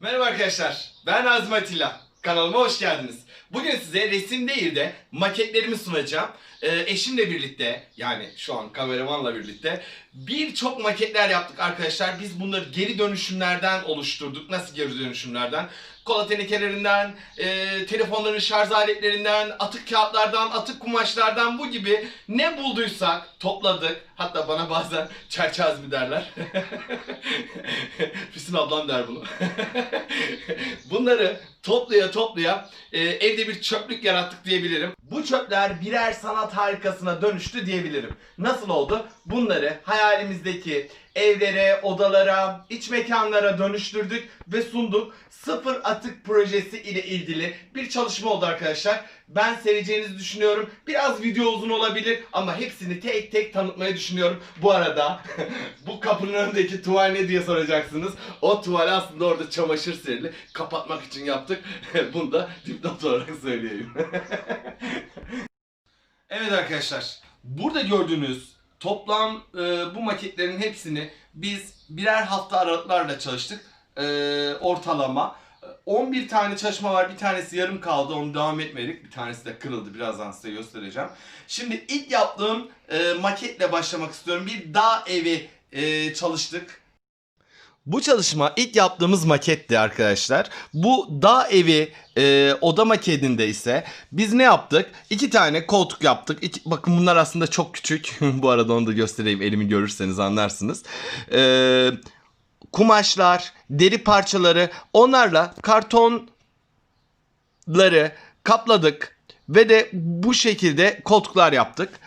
Merhaba arkadaşlar, ben Azmi Atilla. Kanalıma hoş geldiniz. Bugün size resim değil de maketlerimi sunacağım. Ee, eşimle birlikte, yani şu an kameramanla birlikte birçok maketler yaptık arkadaşlar. Biz bunları geri dönüşümlerden oluşturduk. Nasıl geri dönüşümlerden? Kola tenekelerinden, e, telefonların şarj aletlerinden, atık kağıtlardan, atık kumaşlardan bu gibi ne bulduysak topladık. Hatta bana bazen çerçe Azmi derler. Füsun ablam der bunu. Bunları toplaya toplaya e, evde bir çöplük yarattık diyebilirim. Bu çöpler birer sanat harikasına dönüştü diyebilirim. Nasıl oldu? Bunları hayalimizdeki evlere, odalara, iç mekanlara dönüştürdük ve sunduk. Sıfır atık projesi ile ilgili bir çalışma oldu arkadaşlar. Ben seveceğinizi düşünüyorum. Biraz video uzun olabilir ama hepsini tek tek tanıtmayı düşünüyorum. Bu arada bu kapının önündeki tuval ne diye soracaksınız. O tuval aslında orada çamaşır serili. Kapatmak için yaptık. Bunu da dipnot olarak söyleyeyim. evet arkadaşlar. Burada gördüğünüz toplam e, bu maketlerin hepsini biz birer hafta aralıklarla çalıştık. E, ortalama. E, 11 tane çalışma var. Bir tanesi yarım kaldı. Onu devam etmedik. Bir tanesi de kırıldı. Birazdan size göstereceğim. Şimdi ilk yaptığım e, maketle başlamak istiyorum. Bir dağ evi e, çalıştık. Bu çalışma ilk yaptığımız maketti arkadaşlar. Bu dağ evi e, oda maketinde ise biz ne yaptık? İki tane koltuk yaptık. İki, bakın bunlar aslında çok küçük. Bu arada onu da göstereyim elimi görürseniz anlarsınız. E, kumaşlar, deri parçaları onlarla kartonları kapladık. Ve de bu şekilde koltuklar yaptık.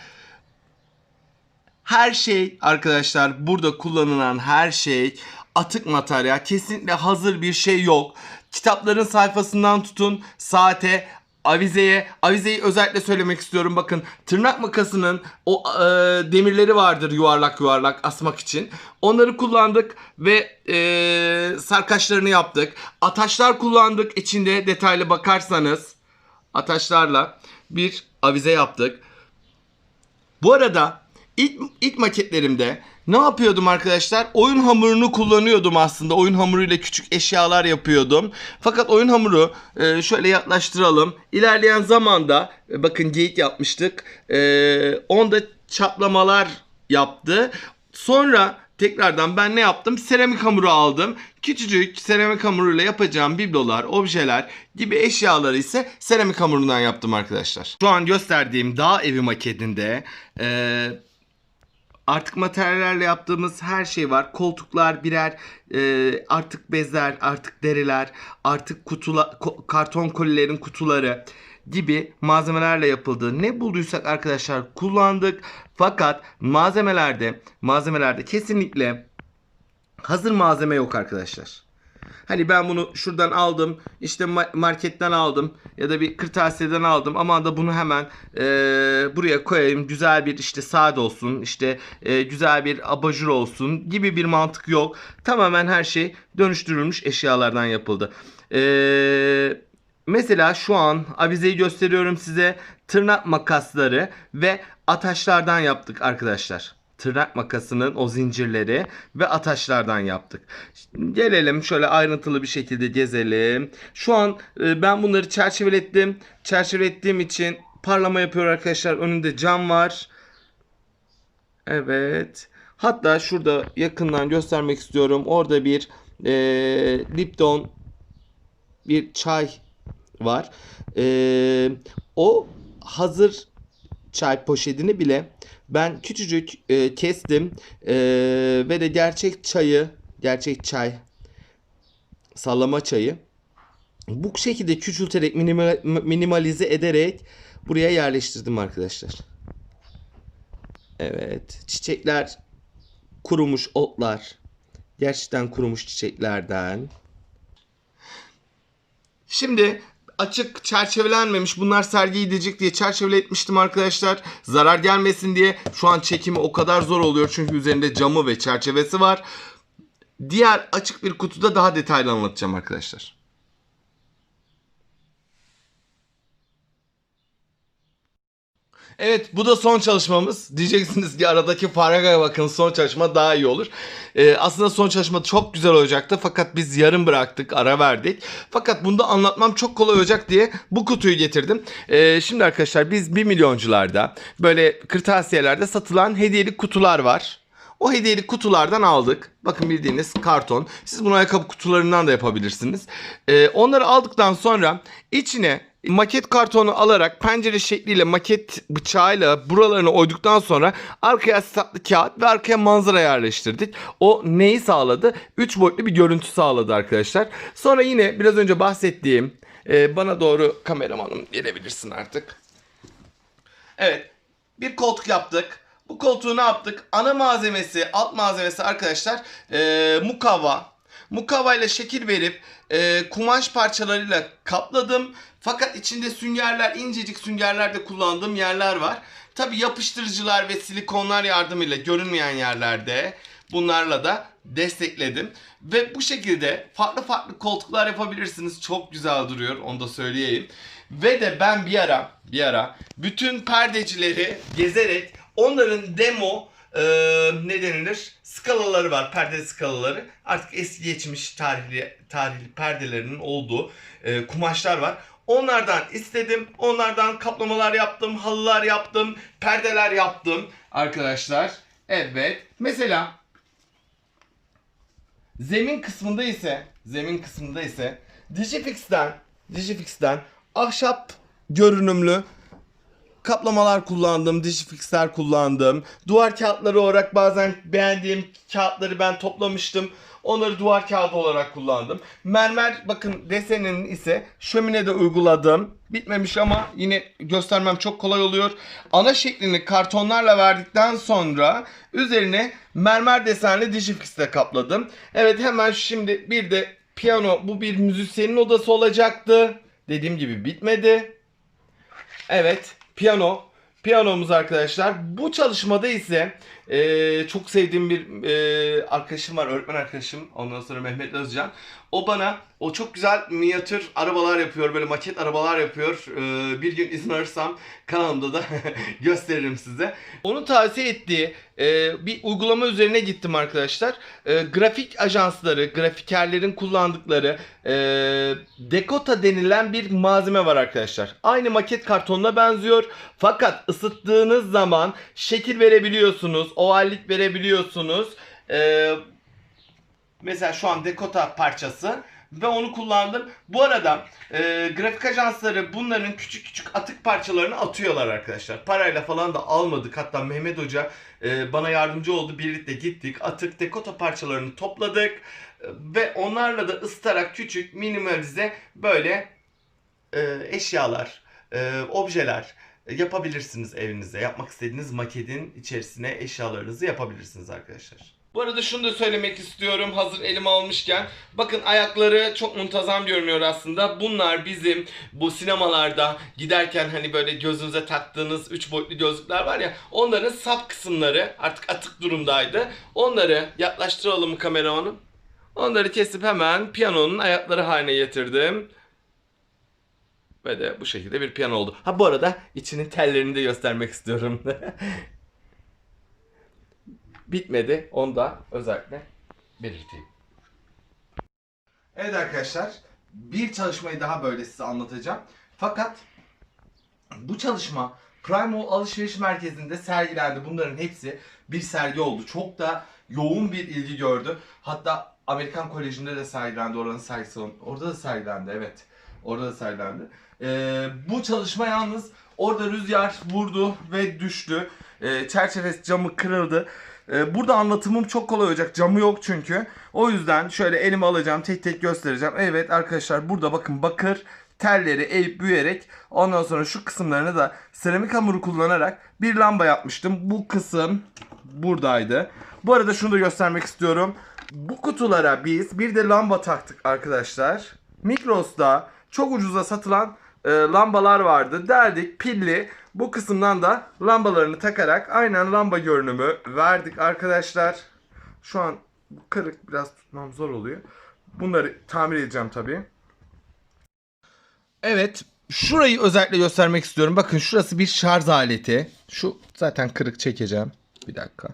Her şey arkadaşlar burada kullanılan her şey atık materyal. Kesinlikle hazır bir şey yok. Kitapların sayfasından tutun saate avizeye, avizeyi özellikle söylemek istiyorum. Bakın tırnak makasının o e, demirleri vardır yuvarlak yuvarlak asmak için. Onları kullandık ve e, sarkaçlarını yaptık. Ataşlar kullandık. İçinde detaylı bakarsanız ataşlarla bir avize yaptık. Bu arada ilk, ilk maketlerimde ne yapıyordum arkadaşlar? Oyun hamurunu kullanıyordum aslında. Oyun hamuruyla küçük eşyalar yapıyordum. Fakat oyun hamuru e, şöyle yaklaştıralım. İlerleyen zamanda e, bakın geyik yapmıştık. E, onda çatlamalar yaptı. Sonra tekrardan ben ne yaptım? Seramik hamuru aldım. Küçücük seramik hamuruyla yapacağım biblolar, objeler gibi eşyaları ise seramik hamurundan yaptım arkadaşlar. Şu an gösterdiğim dağ evi maketinde e, artık materyallerle yaptığımız her şey var. Koltuklar birer e, artık bezler, artık deriler, artık kutula, ko- karton kolilerin kutuları gibi malzemelerle yapıldı. Ne bulduysak arkadaşlar kullandık. Fakat malzemelerde malzemelerde kesinlikle hazır malzeme yok arkadaşlar. Hani ben bunu şuradan aldım, işte ma- marketten aldım ya da bir kırtasiyeden aldım. Ama da bunu hemen e, buraya koyayım. Güzel bir işte saat olsun, işte e, güzel bir abajur olsun gibi bir mantık yok. Tamamen her şey dönüştürülmüş eşyalardan yapıldı. Eee Mesela şu an avizeyi gösteriyorum size. Tırnak makasları ve ataşlardan yaptık arkadaşlar. Tırnak makasının o zincirleri ve ataşlardan yaptık. Şimdi gelelim şöyle ayrıntılı bir şekilde gezelim. Şu an e, ben bunları çerçevelettim. Çerçevelettiğim için parlama yapıyor arkadaşlar. Önünde cam var. Evet. Hatta şurada yakından göstermek istiyorum. Orada bir e, Lipton bir çay var. Ee, o hazır çay poşetini bile ben küçücük e, kestim Ee, ve de gerçek çayı, gerçek çay, sallama çayı bu şekilde küçülterek minimal, minimalize ederek buraya yerleştirdim arkadaşlar. Evet, çiçekler kurumuş otlar. Gerçekten kurumuş çiçeklerden. Şimdi açık çerçevelenmemiş bunlar sergiye gidecek diye çerçeveletmiştim arkadaşlar. Zarar gelmesin diye şu an çekimi o kadar zor oluyor çünkü üzerinde camı ve çerçevesi var. Diğer açık bir kutuda daha detaylı anlatacağım arkadaşlar. Evet bu da son çalışmamız. Diyeceksiniz ki aradaki farka bakın son çalışma daha iyi olur. Ee, aslında son çalışma çok güzel olacaktı fakat biz yarım bıraktık ara verdik. Fakat bunda anlatmam çok kolay olacak diye bu kutuyu getirdim. Ee, şimdi arkadaşlar biz 1 milyoncularda böyle kırtasiyelerde satılan hediyelik kutular var. O hediyelik kutulardan aldık. Bakın bildiğiniz karton. Siz bunu ayakkabı kutularından da yapabilirsiniz. Ee, onları aldıktan sonra içine maket kartonu alarak pencere şekliyle maket bıçağıyla buralarını oyduktan sonra arkaya asitli kağıt ve arkaya manzara yerleştirdik. O neyi sağladı? 3 boyutlu bir görüntü sağladı arkadaşlar. Sonra yine biraz önce bahsettiğim e, bana doğru kameramanım gelebilirsin artık. Evet. Bir koltuk yaptık. Bu koltuğu ne yaptık? Ana malzemesi, alt malzemesi arkadaşlar e. Mukavva ile şekil verip e, kumaş parçalarıyla kapladım. Fakat içinde süngerler, incecik süngerler de kullandığım yerler var. Tabi yapıştırıcılar ve silikonlar yardımıyla görünmeyen yerlerde bunlarla da destekledim. Ve bu şekilde farklı farklı koltuklar yapabilirsiniz. Çok güzel duruyor onu da söyleyeyim. Ve de ben bir ara bir ara bütün perdecileri gezerek onların demo e, ne denilir skalaları var perde skalaları artık eski geçmiş tarihli tarihli perdelerinin olduğu e, kumaşlar var. Onlardan istedim. Onlardan kaplamalar yaptım, halılar yaptım, perdeler yaptım arkadaşlar. Evet. Mesela zemin kısmında ise zemin kısmında ise Digifix'ten Digifix'ten ahşap görünümlü kaplamalar kullandım, Digifix'ler kullandım. Duvar kağıtları olarak bazen beğendiğim kağıtları ben toplamıştım. Onları duvar kağıdı olarak kullandım. Mermer bakın deseninin ise şöminede uyguladım. Bitmemiş ama yine göstermem çok kolay oluyor. Ana şeklini kartonlarla verdikten sonra üzerine mermer desenli Digifix'le kapladım. Evet hemen şimdi bir de piyano bu bir müzisyenin odası olacaktı. Dediğim gibi bitmedi. Evet, piyano. Piyanomuz arkadaşlar. Bu çalışmada ise eee, çok sevdiğim bir eee, arkadaşım var, öğretmen arkadaşım. Ondan sonra Mehmet Özcan. O bana o çok güzel minyatür arabalar yapıyor, böyle maket arabalar yapıyor. Eee, bir gün izin alırsam kanalımda da gösteririm size. Onun tavsiye ettiği eee, bir uygulama üzerine gittim arkadaşlar. Eee, grafik ajansları, grafikerlerin kullandıkları eee Dekota denilen bir malzeme var arkadaşlar. Aynı maket kartonuna benziyor. Fakat ısıttığınız zaman şekil verebiliyorsunuz, ovallik verebiliyorsunuz. Eee, mesela şu an Dekota parçası ve onu kullandım. Bu arada e, grafik ajansları bunların küçük küçük atık parçalarını atıyorlar arkadaşlar. Parayla falan da almadık. Hatta Mehmet Hoca e, bana yardımcı oldu. Birlikte gittik. Atık Dekota parçalarını topladık. E, Ve onlarla da ısıtarak küçük minimalize böyle e, eşyalar, e, objeler yapabilirsiniz evinizde. Yapmak istediğiniz maketin içerisine eşyalarınızı yapabilirsiniz arkadaşlar. Bu arada şunu da söylemek istiyorum hazır elime almışken. Bakın ayakları çok muntazam görünüyor aslında. Bunlar bizim bu sinemalarda giderken hani böyle gözünüze taktığınız 3 boyutlu gözlükler var ya. Onların sap kısımları artık atık durumdaydı. Onları yaklaştıralım kameramanım? Onları kesip hemen piyanonun ayakları haline getirdim. Ve de bu şekilde bir piyano oldu. Ha bu arada içinin tellerini de göstermek istiyorum. Bitmedi. Onu da özellikle belirteyim. Evet arkadaşlar. Bir çalışmayı daha böyle size anlatacağım. Fakat bu çalışma Primal Alışveriş Merkezi'nde sergilendi. Bunların hepsi bir sergi oldu. Çok da yoğun bir ilgi gördü. Hatta Amerikan Koleji'nde de sergilendi. Oranın sergisi. Orada da sergilendi evet. Orada da sergilendi. Ee, bu çalışma yalnız orada rüzgar vurdu ve düştü. Ee, çerçevesi camı kırıldı. Ee, burada anlatımım çok kolay olacak. Camı yok çünkü. O yüzden şöyle elime alacağım. Tek tek göstereceğim. Evet arkadaşlar burada bakın bakır telleri eğip büyerek ondan sonra şu kısımlarını da seramik hamuru kullanarak bir lamba yapmıştım. Bu kısım buradaydı. Bu arada şunu da göstermek istiyorum. Bu kutulara biz bir de lamba taktık arkadaşlar. Mikros'ta çok ucuza satılan e, lambalar vardı. Derdik pilli. Bu kısımdan da lambalarını takarak aynen lamba görünümü verdik arkadaşlar. Şu an kırık biraz tutmam zor oluyor. Bunları tamir edeceğim tabii. Evet Şurayı özellikle göstermek istiyorum. Bakın şurası bir şarj aleti. Şu zaten kırık çekeceğim. Bir dakika.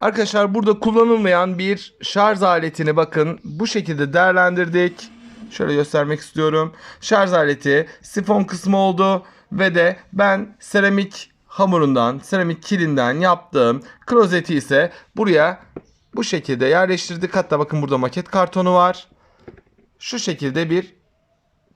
Arkadaşlar burada kullanılmayan bir şarj aletini bakın bu şekilde değerlendirdik. Şöyle göstermek istiyorum. Şarj aleti sifon kısmı oldu ve de ben seramik hamurundan, seramik kilinden yaptığım klozeti ise buraya bu şekilde yerleştirdik. Hatta bakın burada maket kartonu var. Şu şekilde bir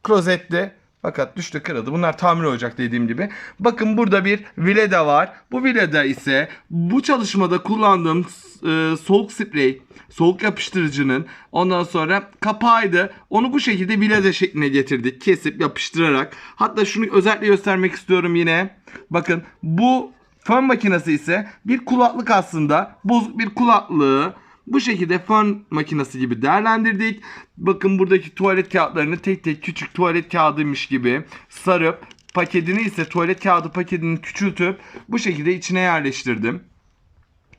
klozetli fakat düştü kırıldı. Bunlar tamir olacak dediğim gibi. Bakın burada bir vileda var. Bu vileda ise bu çalışmada kullandığım e, soğuk sprey, soğuk yapıştırıcının ondan sonra kapağıydı. Onu bu şekilde vileda şekline getirdik. Kesip yapıştırarak. Hatta şunu özellikle göstermek istiyorum yine. Bakın bu fön makinesi ise bir kulaklık aslında. Bozuk bir kulaklığı bu şekilde fön makinesi gibi değerlendirdik. Bakın buradaki tuvalet kağıtlarını tek tek küçük tuvalet kağıdıymış gibi sarıp paketini ise tuvalet kağıdı paketini küçültüp bu şekilde içine yerleştirdim.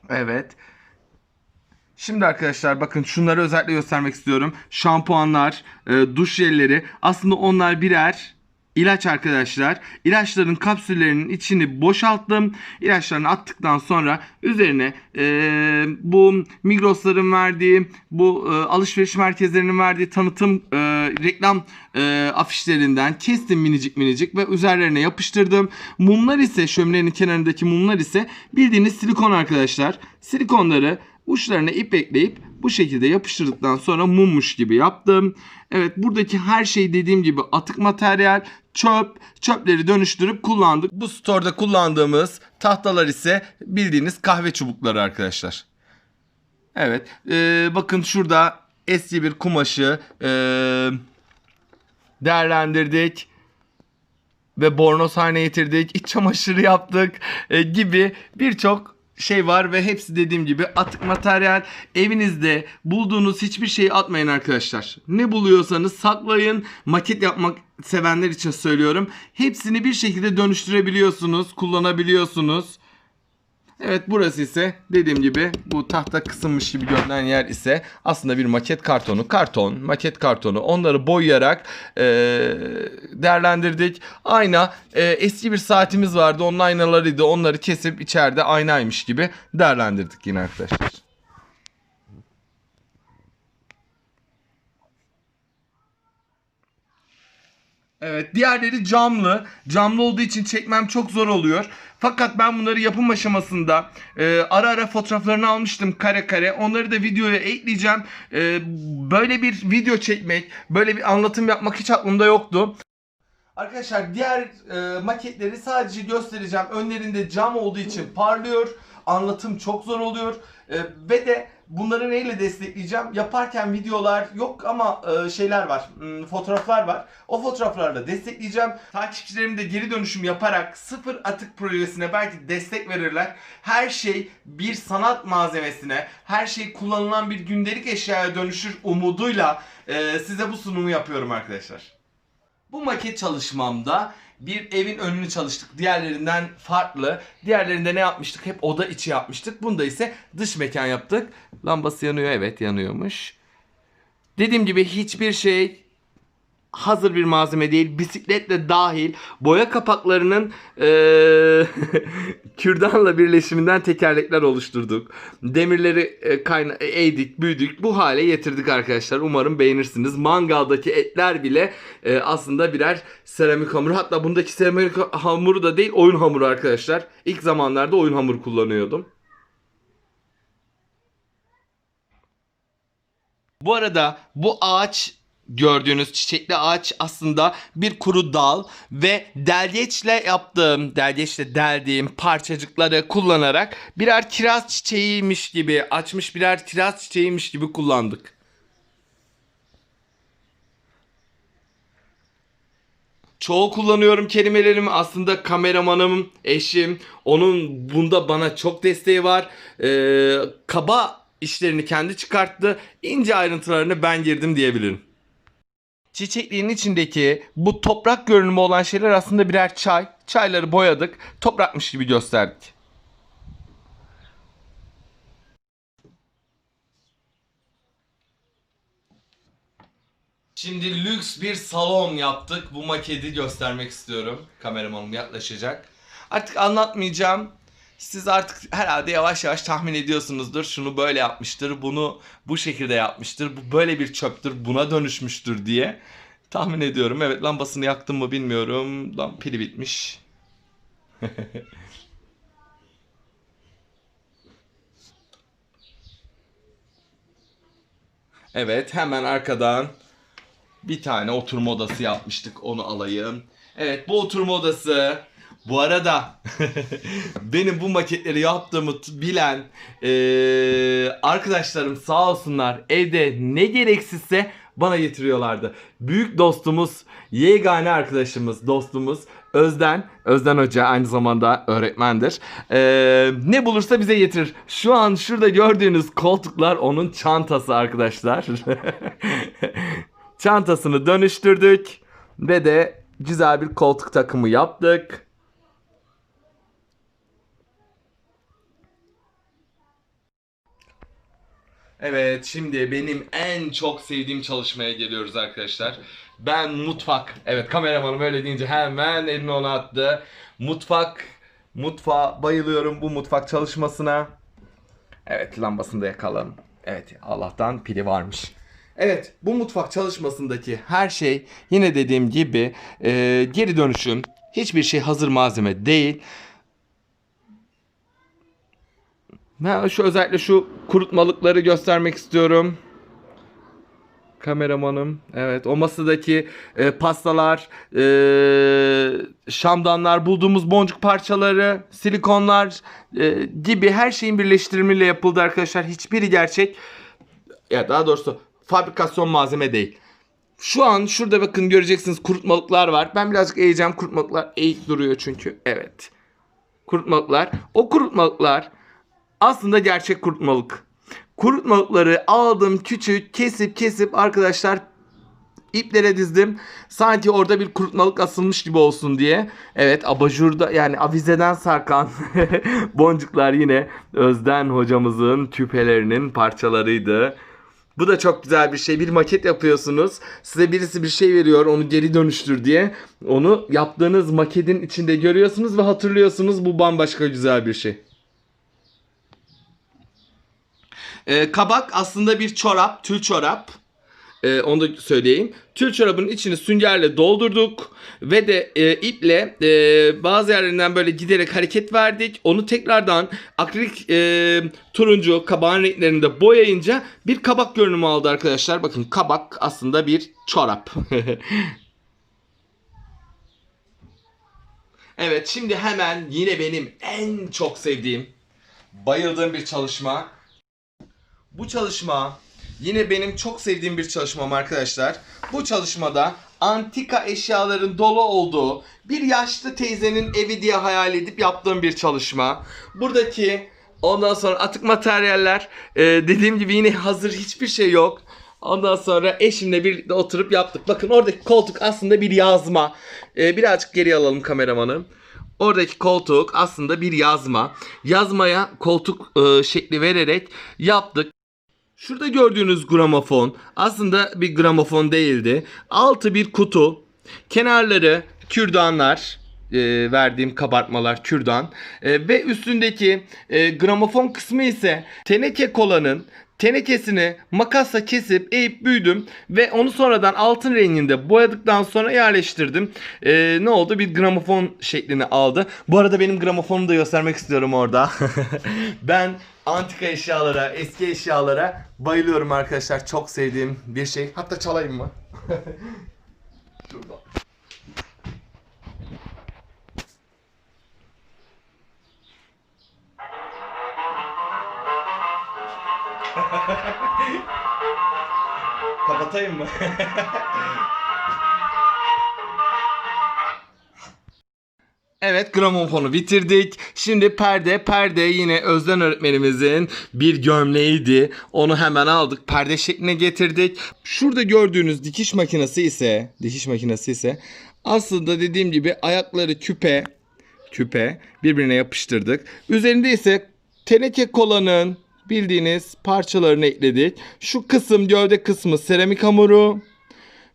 Evet. Şimdi arkadaşlar bakın şunları özellikle göstermek istiyorum. Şampuanlar, e, duş jelleri aslında onlar birer ilaç arkadaşlar. İlaçların kapsüllerinin içini boşalttım. İlaçlarını attıktan sonra üzerine e, bu Migros'ların verdiği, bu e, alışveriş merkezlerinin verdiği tanıtım e, reklam e, afişlerinden kestim minicik minicik ve üzerlerine yapıştırdım. Mumlar ise şöminenin kenarındaki mumlar ise bildiğiniz silikon arkadaşlar. Silikonları uçlarına ip ekleyip bu şekilde yapıştırdıktan sonra mummuş gibi yaptım. Evet buradaki her şey dediğim gibi atık materyal, çöp, çöpleri dönüştürüp kullandık. Bu store'da kullandığımız tahtalar ise bildiğiniz kahve çubukları arkadaşlar. Evet ee, bakın şurada eski bir kumaşı ee, değerlendirdik ve bornoz haline getirdik, iç çamaşırı yaptık e, gibi birçok şey var ve hepsi dediğim gibi atık materyal. Evinizde bulduğunuz hiçbir şeyi atmayın arkadaşlar. Ne buluyorsanız saklayın. Maket yapmak sevenler için söylüyorum. Hepsini bir şekilde dönüştürebiliyorsunuz, kullanabiliyorsunuz. Evet burası ise dediğim gibi bu tahta kısılmış gibi görünen yer ise aslında bir maket kartonu. Karton, maket kartonu onları boyayarak e, değerlendirdik. Ayna e, eski bir saatimiz vardı onun aynalarıydı onları kesip içeride aynaymış gibi değerlendirdik yine arkadaşlar. Evet diğerleri camlı. Camlı olduğu için çekmem çok zor oluyor. Fakat ben bunları yapım aşamasında e, ara ara fotoğraflarını almıştım kare kare. Onları da videoya ekleyeceğim. E, böyle bir video çekmek, böyle bir anlatım yapmak hiç aklımda yoktu. Arkadaşlar diğer e, maketleri sadece göstereceğim. Önlerinde cam olduğu için parlıyor. Anlatım çok zor oluyor. E, ve de bunları neyle destekleyeceğim? Yaparken videolar yok ama e, şeyler var. hmm, fotoğraflar var. O fotoğraflarla destekleyeceğim. Takipçilerim de geri dönüşüm yaparak sıfır atık projesine belki destek verirler. Her şey bir sanat malzemesine, her şey kullanılan bir gündelik eşyaya dönüşür umuduyla e, size bu sunumu yapıyorum arkadaşlar. Bu maket çalışmamda bir evin önünü çalıştık. Diğerlerinden farklı. Diğerlerinde ne yapmıştık? Hep oda içi yapmıştık. Bunda ise dış mekan yaptık. Lambası yanıyor. Evet yanıyormuş. Dediğim gibi hiçbir şey hazır bir malzeme değil. Bisikletle dahil boya kapaklarının eee, kürdanla birleşiminden tekerlekler oluşturduk. Demirleri e, kayna eğdik, büyüdük. Bu hale getirdik arkadaşlar. Umarım beğenirsiniz. Mangaldaki etler bile e, aslında birer seramik hamuru. Hatta bundaki seramik hamuru da değil oyun hamuru arkadaşlar. İlk zamanlarda oyun hamuru kullanıyordum. Bu arada bu ağaç gördüğünüz çiçekli ağaç aslında bir kuru dal ve delgeçle yaptığım, delgeçle deldiğim parçacıkları kullanarak birer kiraz çiçeğiymiş gibi, açmış birer kiraz çiçeğiymiş gibi kullandık. Çoğu kullanıyorum kelimelerimi. Aslında kameramanım, eşim. Onun bunda bana çok desteği var. Ee, kaba işlerini kendi çıkarttı. İnce ayrıntılarını ben girdim diyebilirim. Çiçekliğin içindeki bu toprak görünümü olan şeyler aslında birer çay. Çayları boyadık. Toprakmış gibi gösterdik. Şimdi lüks bir salon yaptık. Bu maketi göstermek istiyorum. Kameramanım yaklaşacak. Artık anlatmayacağım. Siz artık herhalde yavaş yavaş tahmin ediyorsunuzdur. Şunu böyle yapmıştır, bunu bu şekilde yapmıştır, bu böyle bir çöptür, buna dönüşmüştür diye tahmin ediyorum. Evet lambasını yaktım mı bilmiyorum. Lan pili bitmiş. Evet hemen arkadan bir tane oturma odası yapmıştık onu alayım. Evet bu oturma odası bu arada benim bu maketleri yaptığımı bilen eee, arkadaşlarım sağ olsunlar evde ne gereksizse bana getiriyorlardı. Büyük dostumuz, yegane arkadaşımız, dostumuz Özden, Özden Hoca aynı zamanda öğretmendir. Eee, ne bulursa bize getirir. Şu an şurada gördüğünüz koltuklar onun çantası arkadaşlar. Çantasını dönüştürdük ve de güzel bir koltuk takımı yaptık. Evet şimdi benim en çok sevdiğim çalışmaya geliyoruz arkadaşlar. Ben mutfak. Evet kameramanım öyle deyince hemen elini ona attı. Mutfak. Mutfağa bayılıyorum bu mutfak çalışmasına. Evet lambasını da yakalım. Evet Allah'tan pili varmış. Evet bu mutfak çalışmasındaki her şey yine dediğim gibi e, geri dönüşüm. Hiçbir şey hazır malzeme değil. Ben şu özellikle şu kurutmalıkları göstermek istiyorum. Kameramanım. Evet o masadaki e, pastalar, e, şamdanlar, bulduğumuz boncuk parçaları, silikonlar e, gibi her şeyin birleştirimiyle yapıldı arkadaşlar. Hiçbiri gerçek. Ya daha doğrusu fabrikasyon malzeme değil. Şu an şurada bakın göreceksiniz kurutmalıklar var. Ben birazcık eğeceğim kurutmalıklar eğik duruyor çünkü. Evet. Kurutmalıklar. O kurutmalıklar aslında gerçek kurutmalık. Kurutmalıkları aldım küçük kesip kesip arkadaşlar iplere dizdim. Sanki orada bir kurutmalık asılmış gibi olsun diye. Evet abajurda yani avizeden sarkan boncuklar yine Özden hocamızın küpelerinin parçalarıydı. Bu da çok güzel bir şey. Bir maket yapıyorsunuz. Size birisi bir şey veriyor onu geri dönüştür diye. Onu yaptığınız maketin içinde görüyorsunuz ve hatırlıyorsunuz. Bu bambaşka güzel bir şey. Ee, kabak aslında bir çorap, tül çorap. Ee, onu da söyleyeyim. Tül çorabın içini süngerle doldurduk ve de e, iple e, bazı yerlerinden böyle giderek hareket verdik. Onu tekrardan akrilik e, turuncu kabağın renklerinde boyayınca bir kabak görünümü aldı arkadaşlar. Bakın kabak aslında bir çorap. evet şimdi hemen yine benim en çok sevdiğim, bayıldığım bir çalışma. Bu çalışma yine benim çok sevdiğim bir çalışmam arkadaşlar. Bu çalışmada antika eşyaların dolu olduğu bir yaşlı teyzenin evi diye hayal edip yaptığım bir çalışma. Buradaki ondan sonra atık materyaller e, dediğim gibi yine hazır hiçbir şey yok. Ondan sonra eşimle birlikte oturup yaptık. Bakın oradaki koltuk aslında bir yazma. E, birazcık geri alalım kameramanı. Oradaki koltuk aslında bir yazma. Yazmaya koltuk e, şekli vererek yaptık. Şurada gördüğünüz gramofon aslında bir gramofon değildi. Altı bir kutu. Kenarları kürdanlar e, verdiğim kabartmalar kürdan E, ve üstündeki e, gramofon kısmı ise teneke kolanın tenekesini makasla kesip eğip büyüdüm ve onu sonradan altın renginde boyadıktan sonra yerleştirdim. E, ne oldu? Bir gramofon şeklini aldı. Bu arada benim gramofonumu da göstermek istiyorum orada. ben antika eşyalara, eski eşyalara bayılıyorum arkadaşlar. Çok sevdiğim bir şey. Hatta çalayım mı? Şurada. Kapatayım mı? Evet gramofonu bitirdik. Şimdi perde. Perde yine Özden öğretmenimizin bir gömleğiydi. Onu hemen aldık. Perde şekline getirdik. Şurada gördüğünüz dikiş makinesi ise dikiş makinesi ise aslında dediğim gibi ayakları küpe küpe birbirine yapıştırdık. Üzerinde ise teneke kolanın bildiğiniz parçalarını ekledik. Şu kısım gövde kısmı seramik hamuru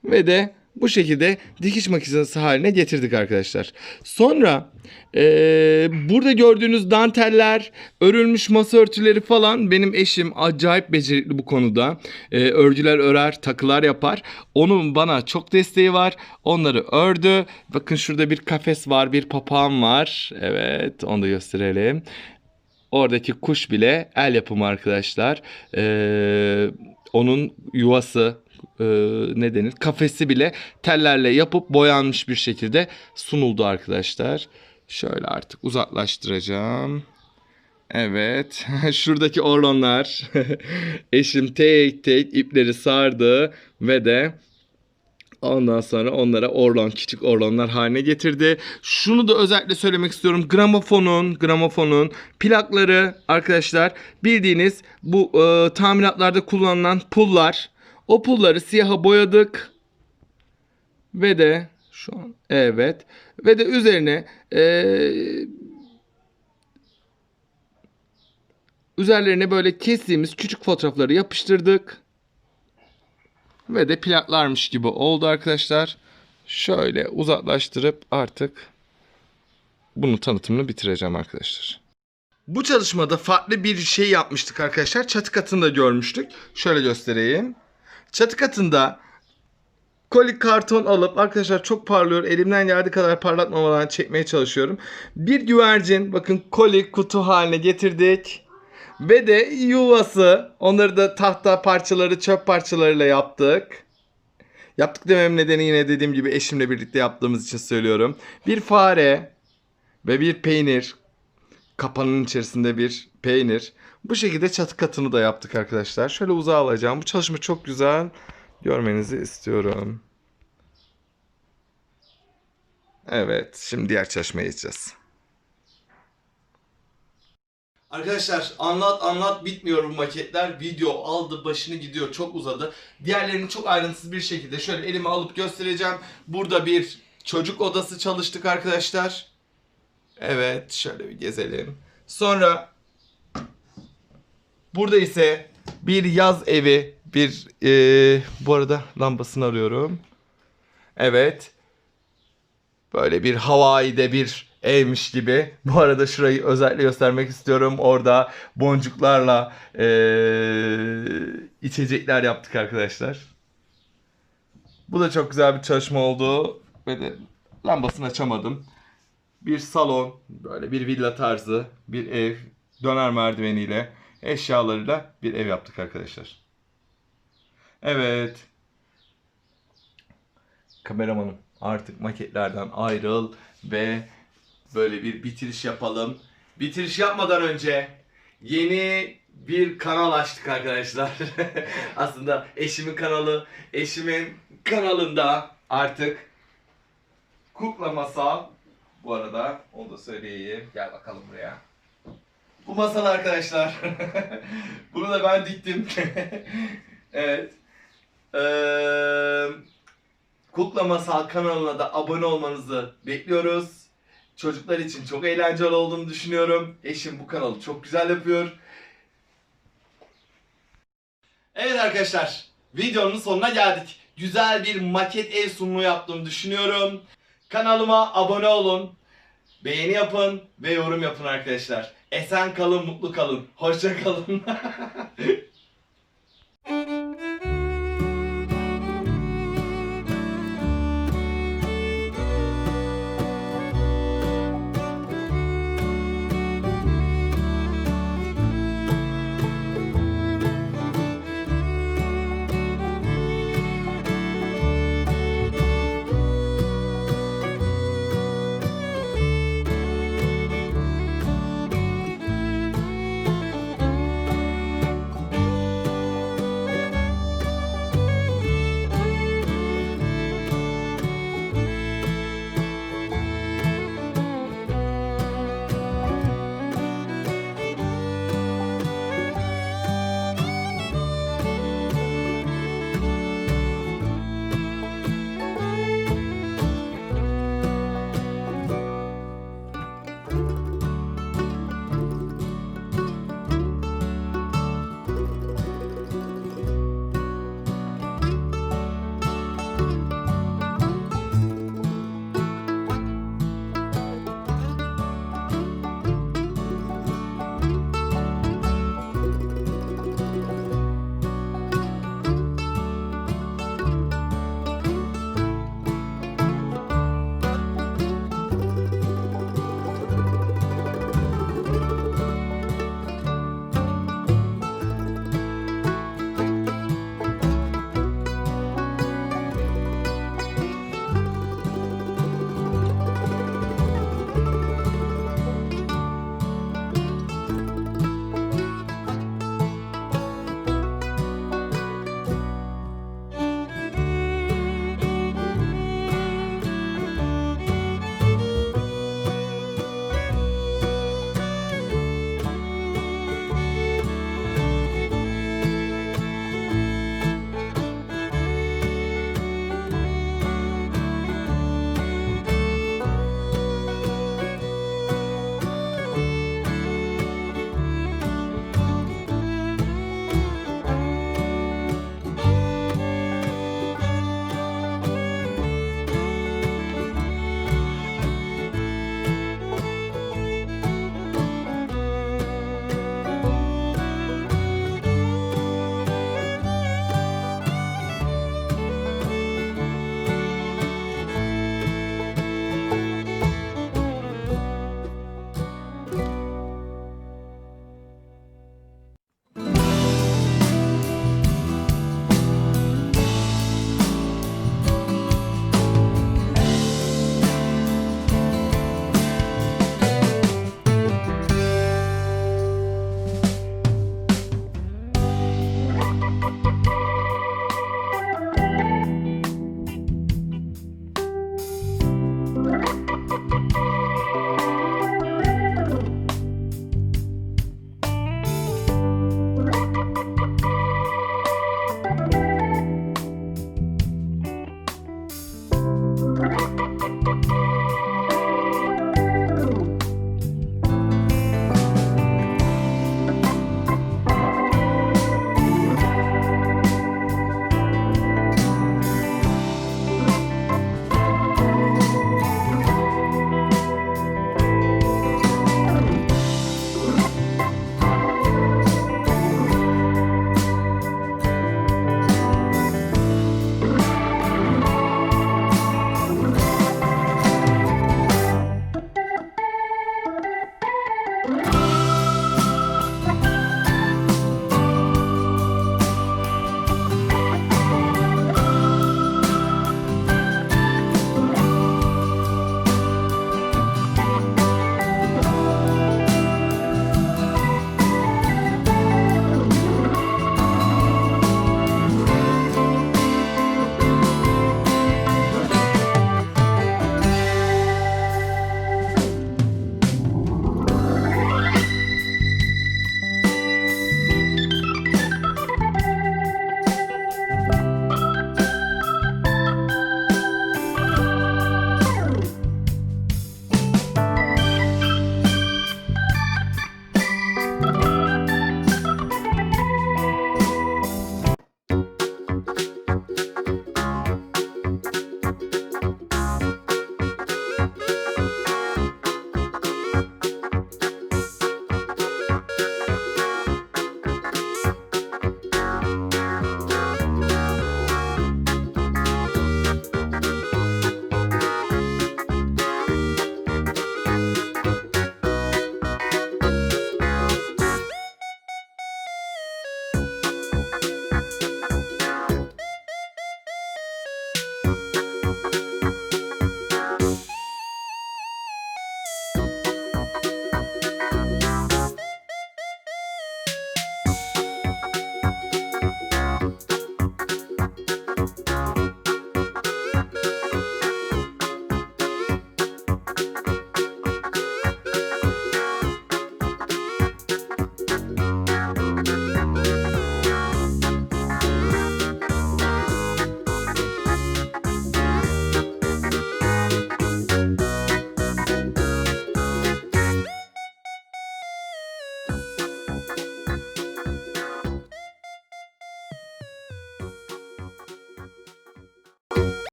ve de bu şekilde dikiş makinesi haline getirdik arkadaşlar. Sonra eee, burada gördüğünüz danteller, örülmüş masa örtüleri falan benim eşim acayip becerikli bu konuda. Eee, örgüler örer, takılar yapar. Onun bana çok desteği var. Onları ördü. Bakın şurada bir kafes var, bir papağan var. Evet, onu da gösterelim. Oradaki kuş bile el yapımı arkadaşlar. Ee, onun yuvası e, ne denir? Kafesi bile tellerle yapıp boyanmış bir şekilde sunuldu arkadaşlar. Şöyle artık uzaklaştıracağım. Evet. Şuradaki orlonlar. Eşim tek tek ipleri sardı ve de Ondan sonra onlara orlon, küçük orlonlar haline getirdi. Şunu da özellikle söylemek istiyorum. Gramofonun, gramofonun plakları arkadaşlar bildiğiniz bu e, tamiratlarda kullanılan pullar. O pulları siyaha boyadık. Ve de şu an evet. Ve de üzerine e, üzerlerine böyle kestiğimiz küçük fotoğrafları yapıştırdık. Ve de plaklarmış gibi oldu arkadaşlar. Şöyle uzaklaştırıp artık bunu tanıtımını bitireceğim arkadaşlar. Bu çalışmada farklı bir şey yapmıştık arkadaşlar. Çatı katında görmüştük. Şöyle göstereyim. Çatı katında koli karton alıp arkadaşlar çok parlıyor. Elimden geldiği kadar parlatmamadan çekmeye çalışıyorum. Bir güvercin bakın koli kutu haline getirdik. Ve de yuvası. Onları da tahta parçaları, çöp parçalarıyla yaptık. Yaptık demem nedeni yine dediğim gibi eşimle birlikte yaptığımız için söylüyorum. Bir fare ve bir peynir. Kapanın içerisinde bir peynir. Bu şekilde çatı katını da yaptık arkadaşlar. Şöyle uzağa alacağım. Bu çalışma çok güzel. Görmenizi istiyorum. Evet, şimdi diğer çalışmaya geçeceğiz. Arkadaşlar anlat anlat bitmiyor bu maketler. Video aldı başını gidiyor çok uzadı. Diğerlerini çok ayrıntısız bir şekilde şöyle elime alıp göstereceğim. Burada bir çocuk odası çalıştık arkadaşlar. Evet şöyle bir gezelim. Sonra burada ise bir yaz evi bir eee, bu arada lambasını arıyorum. Evet. Böyle bir Hawaii'de bir evmiş gibi. Bu arada şurayı özellikle göstermek istiyorum. Orada boncuklarla eee, içecekler yaptık arkadaşlar. Bu da çok güzel bir çalışma oldu. Ve de lambasını açamadım. Bir salon, böyle bir villa tarzı, bir ev, döner merdiveniyle, eşyalarıyla bir ev yaptık arkadaşlar. Evet. Kameramanım artık maketlerden ayrıl ve böyle bir bitiriş yapalım. Bitiriş yapmadan önce yeni bir kanal açtık arkadaşlar. Aslında eşimin kanalı, eşimin kanalında artık Kukla Masal bu arada onu da söyleyeyim. Gel bakalım buraya. Bu masal arkadaşlar. Bunu da ben diktim. evet. Eee Kukla Masal kanalına da abone olmanızı bekliyoruz. Çocuklar için çok eğlenceli olduğunu düşünüyorum. Eşim bu kanalı çok güzel yapıyor. Evet arkadaşlar, videonun sonuna geldik. Güzel bir maket ev sunumu yaptığımı düşünüyorum. Kanalıma abone olun, beğeni yapın ve yorum yapın arkadaşlar. Esen kalın, mutlu kalın. Hoşça kalın.